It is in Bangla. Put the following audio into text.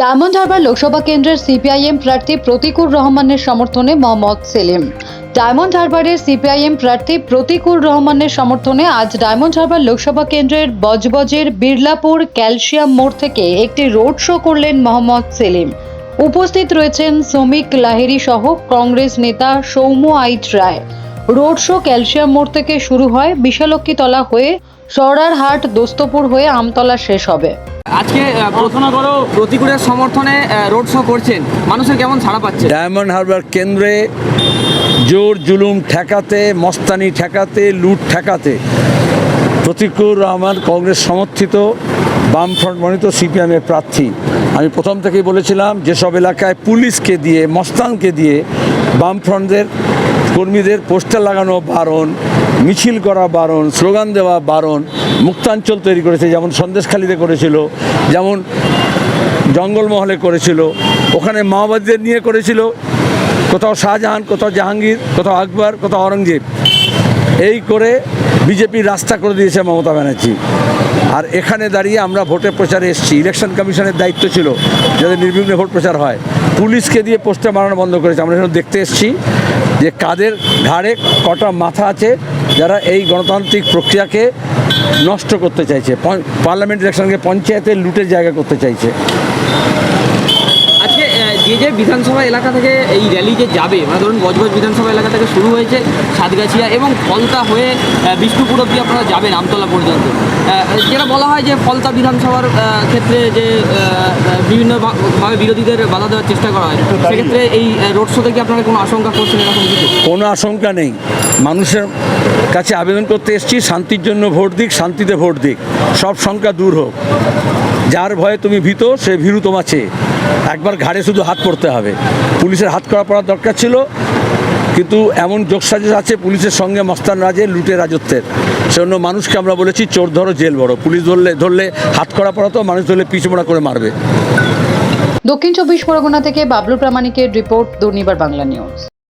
ডায়মন্ড হারবার লোকসভা কেন্দ্রের সিপিআইএম প্রার্থী প্রতিকুর রহমানের সমর্থনে মোহাম্মদ সেলিম। ডায়মন্ড হারবারের সিপিআইএম প্রার্থী প্রতিকুর রহমানের সমর্থনে আজ ডায়মন্ড হারবার লোকসভা কেন্দ্রের বজবজের বিড়লাপুর ক্যালসিয়াম মোড় থেকে একটি রোড শো করলেন মোহাম্মদ সেলিম। উপস্থিত রয়েছেন শ্রমিক লাহিড়ী সহ কংগ্রেস নেতা Soumya eight Roy. Road show calcium মোড় থেকে শুরু হয় বিশালক্ষীতলা হয়ে সরারহাট দোস্তপুর হয়ে আমতলা শেষ হবে। আজকে প্রথমে করো প্রতিকূলের সমর্থনে রোড শো করছেন। মানুষের কেমন ছাড়া পাচ্ছে? ডায়মন্ড হারবার কেন্দ্রে জোর জুলুম ঠেকাতে মস্তানি ঠেকাতে লুট ঠেকাতে প্রতিকুর রহমান কংগ্রেস সমর্থিত বামফ্রন্ট মনোনীত সিপিএমের প্রার্থী। আমি প্রথম থেকেই বলেছিলাম, যেসব এলাকায় পুলিশকে দিয়ে, মস্তানকে দিয়ে বামফ্রন্টদের কর্মীদের পোস্টার লাগানো বারণ, মিছিল করা বারণ, স্লোগান দেওয়া বারণ, মুক্তাঞ্চল তৈরি করেছে, যেমন সন্দেশখালিতে করেছিল, যেমন জঙ্গলমহলে করেছিল, ওখানে মাওবাদীদের নিয়ে করেছিল, কোথাও শাহজাহান, কোথাও জাহাঙ্গীর, কোথাও আকবর, কোথাও অরঙ্গজেব এই করে বিজেপি রাস্তা করে দিয়েছে মমতা ব্যানার্জি। আর এখানে দাঁড়িয়ে আমরা ভোটের প্রচারে এসেছি। ইলেকশন কমিশনের দায়িত্ব ছিল যাতে নির্বিঘ্নে ভোট প্রচার হয়। পুলিশকে দিয়ে পোস্টার মারানো বন্ধ করেছে। আমরা এখানে দেখতে এসেছি যে কাদের ঘাড়ে কটা মাথা আছে যারা এই গণতান্ত্রিক প্রক্রিয়াকে নষ্ট করতে চাইছে। পার্লামেন্ট ইলেকশনকে পঞ্চায়েতের লুটের জায়গা করতে চাইছে। যে যে বিধানসভা এলাকা থেকে এই র্যালি যে যাবে মানে ধরুন বজবজ বিধানসভা এলাকা থেকে শুরু হয়েছে সাতগাছিয়া এবং ফলতা হয়ে বিষ্ণুপুর অব্দি আপনারা যাবেন আমতলা পর্যন্ত। যেটা বলা হয় যে ফলতা বিধানসভার ক্ষেত্রে যে বিভিন্নভাবে বিভিন্ন ভাবে বিরোধীদের বাধা দেওয়ার চেষ্টা করা হয়। সেক্ষেত্রে এই রোড শোতে কি আপনারা কোনো আশঙ্কা করছেন এরকম কিছু? কোনো আশঙ্কা নেই। মানুষের কাছে আবেদন করতে এসেছি, শান্তির জন্য ভোট দিক, শান্তিতে ভোট দিক। সব শঙ্কা দূর হোক। যার ভয়ে তুমি ভীত, সে ভীরু চেয়ে। একবার ঘাড়ে শুধু হাত পড়তে হবে। পুলিশের হাত করা পড়ার দরকার ছিল, কিন্তু এমন যোগসাজস আছে, পুলিশের সঙ্গে মস্তান রাজে লুটে রাজত্বের। সেজন্য মানুষকে আমরা বলেছি, চোর ধরো, জেল বড় পুলিশ ধরলে ধরলে হাত করা পড়াতো মানুষ ধরলে পিছমোড়া করে মারবে। দক্ষিণ চব্বিশ পরগনা থেকে বাবলু প্রামাণিকের রিপোর্ট, দুর্নিবার বাংলা নিউজ।